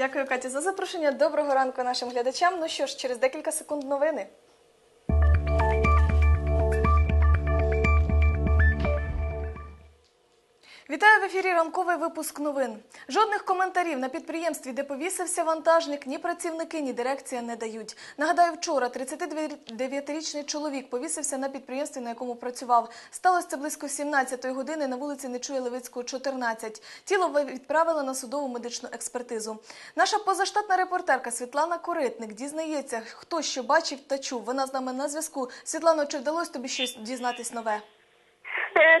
Дякую, Катя, за запрошення. Доброго ранку нашим глядачам. Ну що ж, через декілька секунд новини. Вітаю в ефірі ранковий випуск новин. Жодних коментарів на підприємстві, де повісився вантажник, ні працівники, ні дирекція не дають. Нагадаю, вчора 39-річний чоловік повісився на підприємстві, на якому працював. Сталося це близько 17-ї години на вулиці Нечуя Левицького, 14. Тіло відправили на судову медичну експертизу. Наша позаштатна репортерка Світлана Коритник дізнається, хто що бачив та чув. Вона з нами на зв'язку. Світлано, чи вдалося тобі щось дізнатись нове?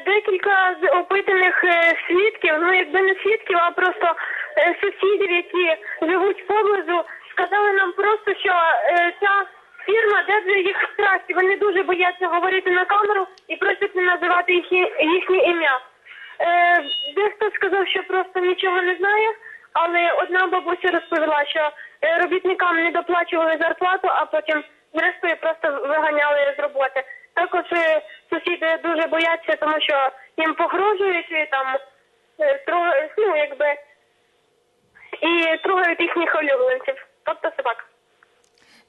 Декілька з опитаних е, свідків, ну якби не свідків, а просто е, сусідів, які живуть поблизу, сказали нам просто, що е, ця фірма держить їх в страсті. Вони дуже бояться говорити на камеру і просять не називати їхнє, їхнє ім'я. Дехто сказав, що просто нічого не знає, але одна бабуся розповіла, що робітникам не доплачували зарплату, а потім зрештою просто виганяли з роботи. Дуже бояться, тому що їм погрожують і там е, трогають, ну якби і трогають їхніх улюбленців, тобто собак.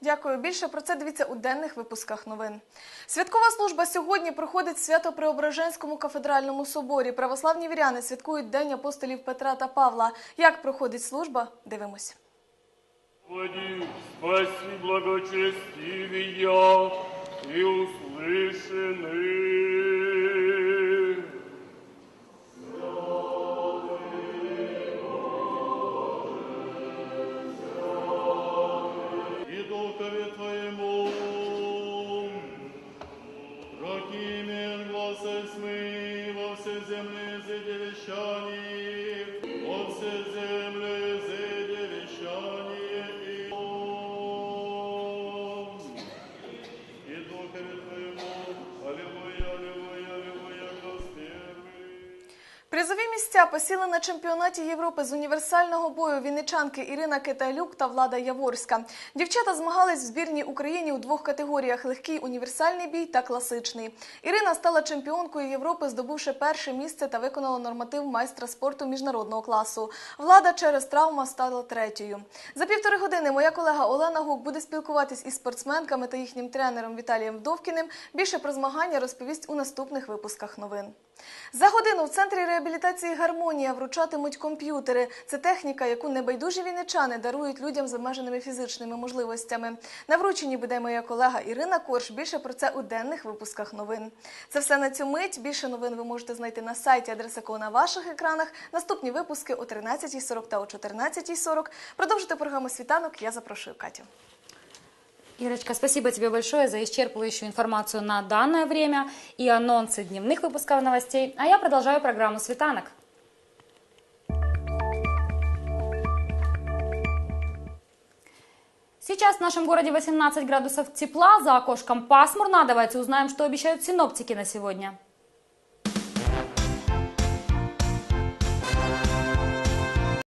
Дякую. Більше про це дивіться у денних випусках новин. Святкова служба сьогодні проходить в Свято-Преображенському кафедральному соборі. Православні віряни святкують День апостолів Петра та Павла. Як проходить служба? Дивимось. Господи, спаси благочестивия и услышаны. И زمین زجر شانی Призові місця посіли на чемпіонаті Європи з універсального бою вінничанки Ірина Китайлюк та Влада Яворська. Дівчата змагались в збірній Україні у двох категоріях: легкий універсальний бій та класичний. Ірина стала чемпіонкою Європи, здобувши перше місце та виконала норматив майстра спорту міжнародного класу. Влада через травму стала третьою. За півтори години моя колега Олена Гук буде спілкуватись із спортсменками та їхнім тренером Віталієм Вдовкіним. Більше про змагання розповість у наступних випусках новин. За годину в центрі реабілітації гармонія вручатимуть комп'ютери. Це техніка, яку небайдужі вінничани дарують людям з обмеженими фізичними можливостями. На врученні буде моя колега Ірина Корж. Більше про це у денних випусках новин. Це все на цю мить. Більше новин ви можете знайти на сайті, адреса якого на ваших екранах. Наступні випуски о 13.40 та о 14.40. Продовжити програму світанок. Я запрошую Катю. Ирочка, спасибо тебе большое за исчерпывающую информацию на данное время и анонсы дневных выпусков новостей. А я продолжаю программу «Светанок». Сейчас в нашем городе 18 градусов тепла, за окошком пасмурно. Давайте узнаем, что обещают синоптики на сегодня.